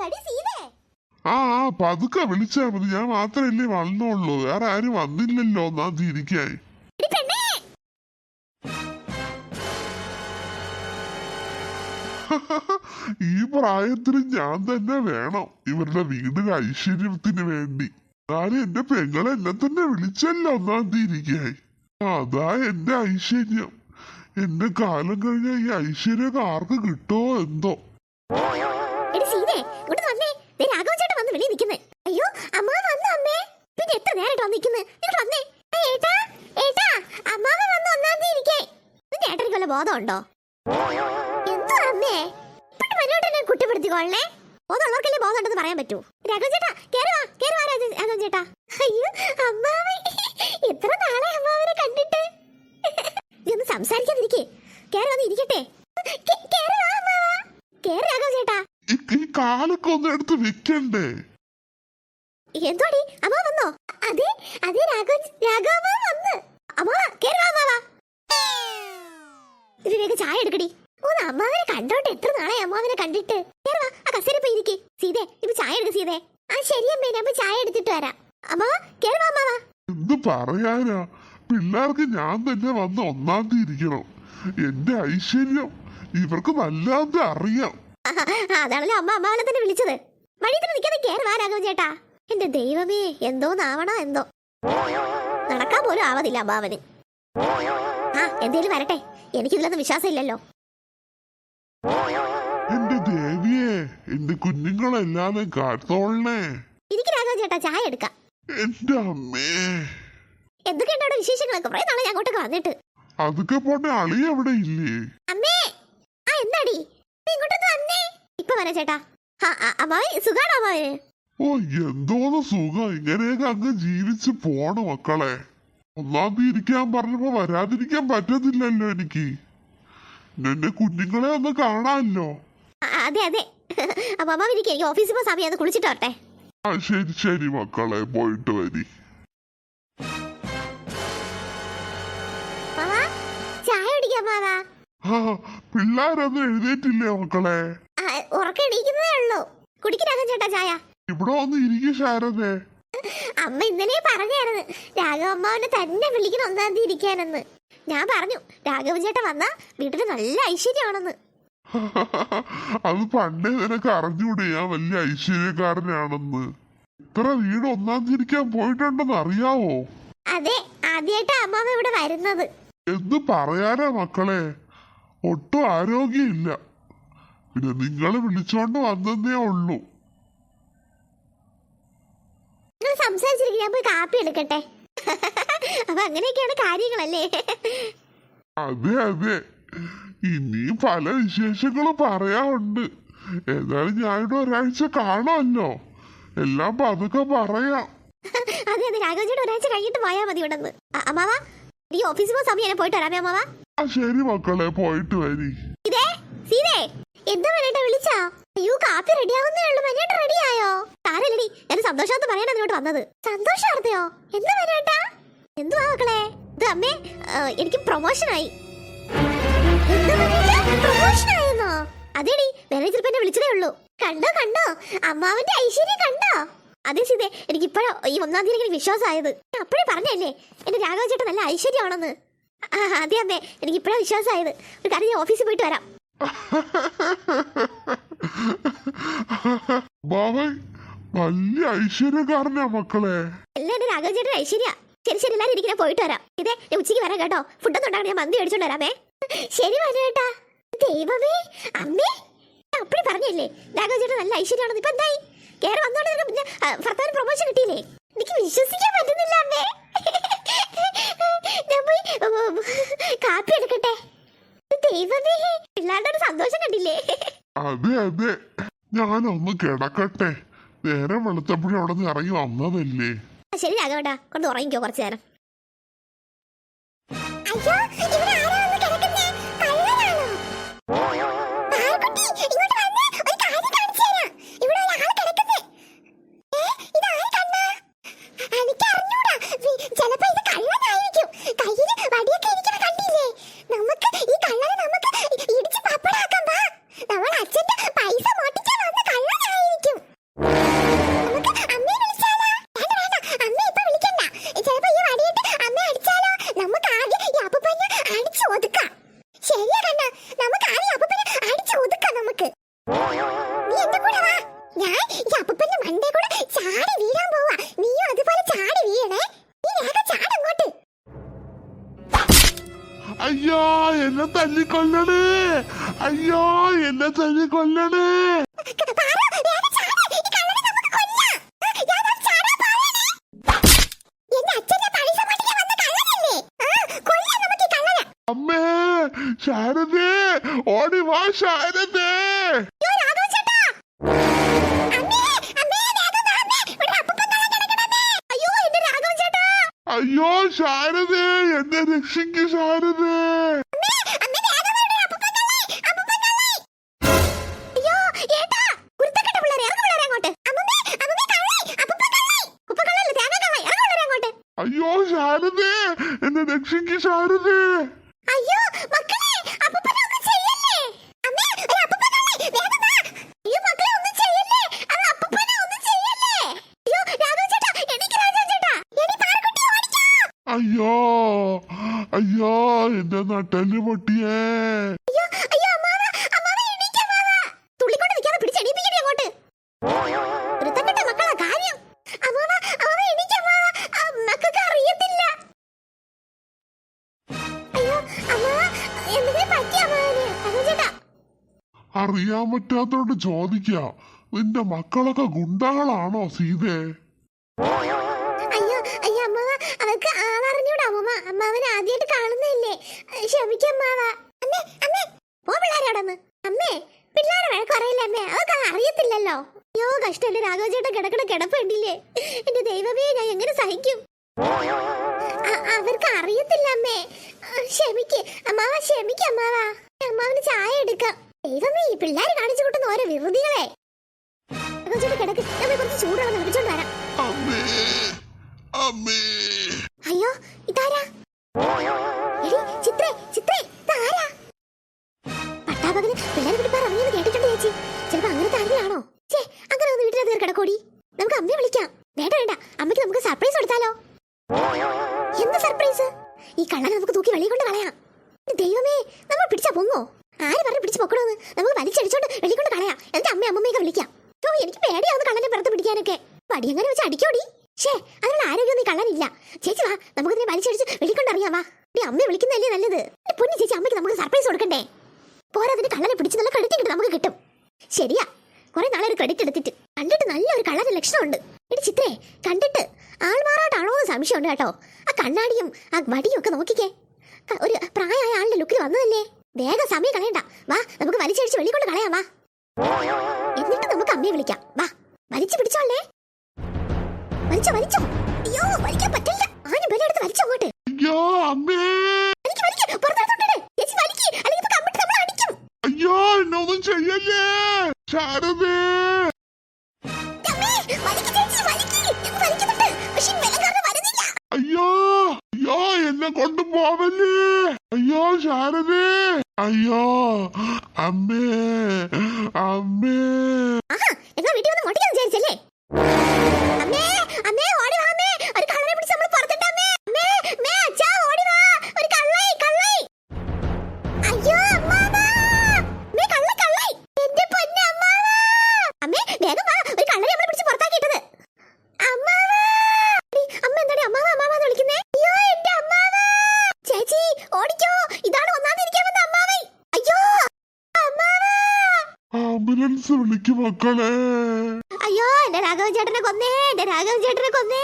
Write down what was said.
കടി സീതേ ആ ആ പതുക്കെ വിളിച്ചാ മതി. ഞാൻ മാത്രല്ലേ വന്നോളൂ. വേറെ ആരും വന്നില്ലല്ലോ. നാ തിരിക്കായി ഈ പ്രായത്തിൽ ഞാൻ തന്നെ വേണം ഇവരുടെ വീടിന് ഐശ്വര്യത്തിന് വേണ്ടി. ഞാനും എന്റെ പെങ്ങളെ എന്നെ തന്നെ വിളിച്ചല്ലോ. ഒന്നാം തീയതിക്കായി അതാ എന്റെ ഐശ്വര്യം. എന്റെ കാലം കഴിഞ്ഞ ഈ ഐശ്വര്യം ആർക്ക് കിട്ടോ എന്തോ. സീതേ ഇങ്ങോട്ട് വന്നേ. ദേ രാഘവൻ ചേട്ടൻ വന്ന് വെളിയിൽ നിൽക്കുന്നേ. അയ്യോ അമ്മ വന്നു അമ്മേ. പിന്നെ എത്ര നേരമായിട്ട് വന്ന് നിൽക്കുന്നത് നിങ്ങൾ വന്നേ ഏട്ടാ ഏട്ടാ അമ്മാവ വന്ന് ഒന്നാം തീയതി ഇരിക്കേ. നിന്റെ ഏട്ടനിക്ക് വല്ല ബോധമുണ്ടോ? എന്തോ അമ്മേ. ഇപ്പോഴും മനോട്ടെന്നെ കുറ്റപ്പെടുത്തിക്കോളേ ബോധമുള്ളവർക്കല്ലേ ബോധം ഉണ്ടെന്ന് പറയാൻ പറ്റൂ. രാഘവൻ ചേട്ടാ കേറുവാ കേറുവാ രാഘവൻ ചേട്ടാ. എടുത്ത് വെക്കണ്ടേ? എന്തോടി അമ്മ വന്നോ? അതെ അതെ രാഘവൻ രാഘവ വന്ന്. അമ്മ കേറി വാ അമ്മാവാ. ഇതിലേക്ക് ചായ എടുക്കടി. ഒന്ന് അമ്മാവനെ കണ്ടോണ്ട് എത്ര നാളെ അമ്മാവനെ കണ്ടിട്ട്. കേറി വാ ആ കസേര പോയി ഇരിക്കേ. സീതേ ഇപ്പൊ ചായ എടുക്ക സീതേ. ആ ശരി അമ്മേ ഞാൻ ചായ എടുത്തിട്ട് വരാം. അമ്മാവ കേറി വാ അമ്മാവാ. എന്ത് പറയാനാ? പിള്ളേർക്ക് ഞാൻ തന്നെ വന്ന് ഒന്നാം തീയതി ഇരിക്കണം. എന്റെ ഐശ്വര്യം ഇവർക്ക് വല്ലാതെ അറിയാം. അതാണല്ലോ അമ്മ അമ്മാവനെ തന്നെ വിളിച്ചത്. വഴി തന്നെ നിൽക്കാതെ വാ രാഘവൻ ചേട്ടാ. എന്റെ ദൈവമേ എന്തോന്നാവണോ എന്തോ. നടക്കാൻ പോലും ആവതില്ല അമ്മാവന് ആ എന്തേലും വരട്ടെ. എനിക്കിതിലൊന്നും വിശ്വാസം ഇല്ലല്ലോ എന്റെ ദേവിയെ എന്റെ കുഞ്ഞുങ്ങളെല്ലാരും കാത്തോളണേ. എനിക്ക് രാഘവൻ ചേട്ടാ ചായ എടുക്കാം. എന്റെ അമ്മേ. എന്തൊക്കെയുണ്ട് അവിടെ വിശേഷങ്ങളൊക്കെ? കുറെ നാളെ ഞാൻ അങ്ങോട്ടൊക്കെ വന്നിട്ട്. അതൊക്കെ പോട്ടെ അളി അവിടെ ഇല്ലേ? അമ്മേ ആ എന്താടി? ഇപ്പൊ വരാ ചേട്ടാ. അമ്മാവൻ സുഖാണോ അമ്മാവന് ഓ എന്തോന്ന് സുഖം. ഇങ്ങനെയൊക്കെ അങ്ങ് ജീവിച്ച് പോണു മക്കളെ. ഒന്നാം തീയതി ഇരിക്കാൻ പറഞ്ഞപ്പോ വരാതിരിക്കാൻ പറ്റത്തില്ലല്ലോ എനിക്ക്. എന്റെ കുഞ്ഞുങ്ങളെ ഒന്ന് കാണാമല്ലോ ആ, അതെ അതെ. അപ്പൊ അമ്മാവൻ ഇരിക്കും എനിക്ക് ഓഫീസിൽ പോകാൻ സമയം കുളിച്ചിട്ട് വരട്ടെ. ആ ശരി ശരി മക്കളെ. പോയിട്ട് വരി. ചായ കുടിക്കാം മാവാ പിള്ളേരൊന്നും എഴുന്നേറ്റില്ലേ മക്കളെ? ആ, ഉറക്കം എണീക്കുന്നതേ ഉള്ളൂ ചേട്ടാ ചായ? ഇവിടെ വന്ന് ഇരിക്കും ശാരദേ. അമ്മ ഇന്നലെ പറഞ്ഞായിരുന്നു തന്നെ വിളിക്കണം ഒന്നാം തീയതി ഇരിക്കാനെന്ന്. ഞാൻ പറഞ്ഞു രാഘവൻ ചേട്ടൻ വന്നാ വീട്ടിൽ നല്ല ഐശ്വര്യമാണെന്ന്. അത് പണ്ടേ നിനക്ക് അറിഞ്ഞൂടെ ഞാൻ വലിയ ഐശ്വര്യക്കാരനാണെന്ന്. ഇത്ര വീട് ഒന്നാം തിരിക്കാൻ പോയിട്ടുണ്ടെന്ന് അറിയാവോ? അതെ ആദ്യമായിട്ടാ അമ്മാവ ഇവിടെ വരുന്നത്. എന്ത് പറയാനാ മക്കളെ? ഒട്ടും ആരോഗ്യമില്ല. പിന്നെ നിങ്ങളെ വിളിച്ചോണ്ട് വന്നതേ ഉള്ളൂ. നിങ്ങൾ സംസാരിച്ചിരിക്കും ഞാൻ പോയി കാപ്പി എടുക്കട്ടെ. അപ്പൊ അങ്ങനെയൊക്കെയാണ് കാര്യങ്ങളല്ലേ? അതെ അതെ. ഇനിയും പല വിശേഷങ്ങളും പറയാറുണ്ട് ഏതായാലും ഞാനിവിടെ ഒരാഴ്ച കാണാമല്ലോ എല്ലാം പതുക്കെ പറയാം. അതെ അതെ. ചേട്ടൻ ഒരാഴ്ച കഴിഞ്ഞിട്ട് പോയാൽ മതി ഇവിടെ അമ്മാവാ ഈ ഓഫീസിൽ പോകുന്ന സമയം പോയിട്ട് വരാമേ അമ്മാവ. ആ ശരി മക്കളെ പോയിട്ട് വരി. ഇതേ സീതേ എന്താ മനേട്ട വിളിച്ചാ? അയ്യോ കാപ്പി റെഡിയാവുന്നേ ഉള്ളൂ മനേട്ട റെഡിയായോ താരല്ലടി ഞാൻ സന്തോഷാന്ന് പറയാൻ അതിനോട്ട് വന്നത്. സന്തോഷാർത്തയോ? എന്താ മനേട്ടാ എന്തുവാ മക്കളെ? ഇത് അമ്മേ എനിക്ക് പ്രൊമോഷൻ ആയെന്നോ? അതേടി മാനേജർ ഇപ്പൊ എന്നെ വിളിച്ചതേ ഉള്ളൂ. കണ്ടോ കണ്ടോ? അമ്മാവന്റെ ഐശ്വര്യം കണ്ടോ? അതെ സീതേ എനിക്ക് ഇപ്പോഴോ ഈ ഒന്നാം തീയതി എനിക്ക് വിശ്വാസമായത്. അപ്പോഴേ പറഞ്ഞല്ലേ എന്റെ രാഘവ ചേട്ടൻ നല്ല ഐശ്വര്യമാണെന്ന്. അതെ അതെ. എനിക്ക് ഇപ്പോഴാണ് വിശ്വാസമായത് ഒരു കാര്യം ഞാൻ ഓഫീസിൽ പോയിട്ട് വരാം. ബാബായ് വലിയ ഐശ്വര്യക്കാരനാ മക്കളെ. എല്ലാം എന്റെ രാഘവ ചേട്ടൻ ഐശ്വര്യ. ശരി ശരി എല്ലാരും ഇരിക്കുന്ന പോയിട്ട് വരാം. ഇതേ ഞാൻ ഉച്ചയ്ക്ക് വരാം കേട്ടോ. ഫുഡൊന്നും ഉണ്ടാകണം ഞാൻ മന്തി മേടിച്ചോണ്ട് വരാമേ. ശരി മനേട്ടാ ദൈവമേ അമ്മേ. അപ്പഴേ പറഞ്ഞില്ലേ രാഘവ ചേട്ടൻ നല്ല ഐശ്വര്യമാണെന്ന്. ഇപ്പൊ എന്തായി? കേറി വന്നോണ്ട് ഭർത്താവിന് പ്രൊമോഷൻ കിട്ടിയില്ലേ? എനിക്ക് വിശ്വസിക്കാൻ പറ്റുന്നില്ല അമ്മേ ഞാൻ പോയി ഉം, കാപ്പി എടുക്കട്ടെ ദൈവമേ പിള്ളേരുടെ ഒരു സന്തോഷം കണ്ടില്ലേ? അതെ അതെ. ഞാനൊന്ന് കിടക്കട്ടെ. നേരം വെളുത്തപ്പോഴും അവിടെ നിന്ന് ഇറങ്ങി വന്നതല്ലേ. ശരി രാഘവേട്ടാ. കൊണ്ട് ഉറങ്ങിക്കോ കുറച്ചു നേരം. അപ്പൂപ്പന്റെ മണ്ടേ കൂടെ ചാടി വീഴാൻ പോവാ. നീയും അതുപോലെ ചാടി വീഴണേ. നീ വേഗം ചാടങ്ങോട്ട് അയ്യോ എന്നെ തല്ലിക്കൊല്ലണേ. അയ്യോ എന്നെ തല്ലിക്കൊല്ലണേ. പാറു, ശാരദേ ഓടി ഈ കള്ളനെ തേങ്ങ ശാരദേ എന്നെ രക്ഷിക്ക് ശാരദേ. അയ്യോ ശാരദേ എന്നെ രക്ഷിക്ക് ശാരദേ. അയ്യോ മക്കളെ അപ്പൂപ്പനെ ഒന്നും ചെയ്യല്ലേ അമ്മേ ഒരു അപ്പൂപ്പൻ കള്ളൻ, വേഗം വാ. അയ്യോ മക്കളെ ഒന്നും ചെയ്യല്ലേ അത് അപ്പൂപ്പനെ ഒന്നും ചെയ്യല്ലേ അയ്യോ രാഘവൻ ചേട്ടാ എനിക്ക് രാഘവൻ ചേട്ടാ എടി പാറക്കുട്ടി ഓടിക്കോ അയ്യോ അയ്യോ എന്റെ നട്ടൽ പൊട്ടിയേ അയ്യോ അയ്യോ അമ്മാവ അമ്മാവ എണീക്ക് അമ്മാവ തുള്ളിക്കൊണ്ട് നിൽക്കാതെ പിടിച്ച് എണീപ്പിക്കടി അങ്ങോട്ട് വൃത്തപ്പെട്ട മക്കളാ കാര്യം അമ്മാവ അമ്മാവ എണീക്ക് അമ്മാവ ആ, മക്കൾക്ക് അറിയത്തില്ല അയ്യോ അമ്മാവ എന്തെങ്കിലും പറ്റി അമ്മാവന് രാഘവൻ പട്ടിയേ. അറിയാൻ പറ്റാത്തോണ്ട് ചോദിക്കാം. നിന്റെ മക്കളൊക്കെ ഗുണ്ടകളാണോ സീതേ? അമ്മാവൻ ആദ്യമായിട്ട് കാണുന്നതല്ലേ? ക്ഷമിക്കും അമ്മാവ. അമ്മേ അമ്മേ പോ പിള്ളേരെ അവിടെ നിന്ന്. അമ്മേ പിള്ളേരെ വഴക്ക് അറിയില്ല അമ്മേ? അവർക്ക് അത് അറിയത്തില്ലല്ലോ. അയ്യോ കഷ്ടം എന്റെ ചേട്ടൻ കിടക്കണ കിടപ്പുണ്ടില്ലേ എന്റെ ദൈവമേ ഞാൻ എങ്ങനെ സഹിക്കും? അവർക്ക് അറിയത്തില്ല അമ്മേ. ക്ഷമിക്ക്. അമ്മാവ ക്ഷമിക്ക അമ്മാവ. അമ്മാവിന് ചായ എടുക്കാം. ദൈവമേ ഈ പിള്ളേര് കാണിച്ചു കൂട്ടുന്ന ഓരോ വിറുതികളെ രാഘവ കിടക്ക്. നമ്മൾ കുറച്ച് ചൂടാണെന്ന് വിളിച്ചോണ്ട് വരാം. അമ്മേ അമ്മേ. ഈ കള്ളനെ നമുക്ക് തൂക്കി വെളിയിൽ കൊണ്ട് കളയാം. ദൈവമേ നമ്മൾ പിടിച്ചാ പൊങ്ങോ? ആര് പറഞ്ഞു പിടിച്ച് പൊക്കണോന്ന്? നമുക്ക് വലിച്ചടിച്ചോണ്ട് വെളിയിൽ കൊണ്ട് കളയാം. എന്റെ അമ്മ അമ്മമ്മയൊക്കെ വിളിക്കാം. ഓ എനിക്ക് പേടിയാവുന്ന കള്ളനെ പുറത്ത് പിടിക്കാനൊക്കെ. പടി അങ്ങനെ വെച്ച് അടിക്കോടി? ഷേ അതിനുള്ള ആരോഗ്യം നീ കള്ളനില്ല. ചേച്ചി വാ നമുക്ക് ഇതിനെ വലിച്ചടിച്ച് അറിയാം വാ. അമ്മയെ വിളിക്കുന്നതല്ലേ നല്ലത്? പൊന്നു ചേച്ചി അമ്മയ്ക്ക് നമുക്ക് സർപ്രൈസ് കൊടുക്കണ്ടേ? പോരാ അതിന് കള്ളനെ പിടിച്ച് നല്ല ക്രെഡിറ്റ് കിട്ടും നമുക്ക് കിട്ടും. ശരിയാ കുറെ നാളെ ഒരു ക്രെഡിറ്റ് എടുത്തിട്ട്. കണ്ടിട്ട് നല്ലൊരു കള്ളന്റെ ലക്ഷണമുണ്ട്. എടി ചിത്രേ കണ്ടിട്ട് ആൾമാറാട്ടാണോ സംശയമുണ്ട് കേട്ടോ. ആ കണ്ണാടിയും ആ വടിയും ഒക്കെ നോക്കിക്കേ ഒരു പ്രായമായ ആളുടെ ലുക്കിൽ വന്നതല്ലേ? വേഗം സമയം കളയണ്ട. വാ നമുക്ക് വലിച്ചടിച്ച് വെളിക്കൊണ്ട് കളയാം വാ. എന്നിട്ട് നമുക്ക് അമ്മയെ വിളിക്കാം. വാ വലിച്ചു പിടിച്ചോളേ. വലിച്ചോ വലിച്ചോ. അയ്യോ വലിക്കാൻ പറ്റില്ല. ആരും ബലെടുത്ത് വലിച്ചോ അങ്ങോട്ട്. അയ്യോ അമ്മേ. വലിക്ക് ചേച്ചി വലിക്ക്. അല്ലെങ്കിൽ ഇപ്പൊ കമ്പിട്ട് നമ്മൾ അടിക്കും. അയ്യോ എന്നൊന്നും ചെയ്യല്ലേ. ശാരദേ. അയ്യോ ശാരദേ. അയ്യോ. അമ്മേ. അമ്മേ. വീട്ടിൽ വന്ന് മോട്ടിക്കാൻ വിചാരിച്ചല്ലേ? ആംബുലൻസ് വിളിക്കും മക്കളെ. അയ്യോ എന്റെ രാഘവൻ ചേട്ടനെ കൊന്നേ എന്റെ രാഘവൻ ചേട്ടനെ കൊന്നേ.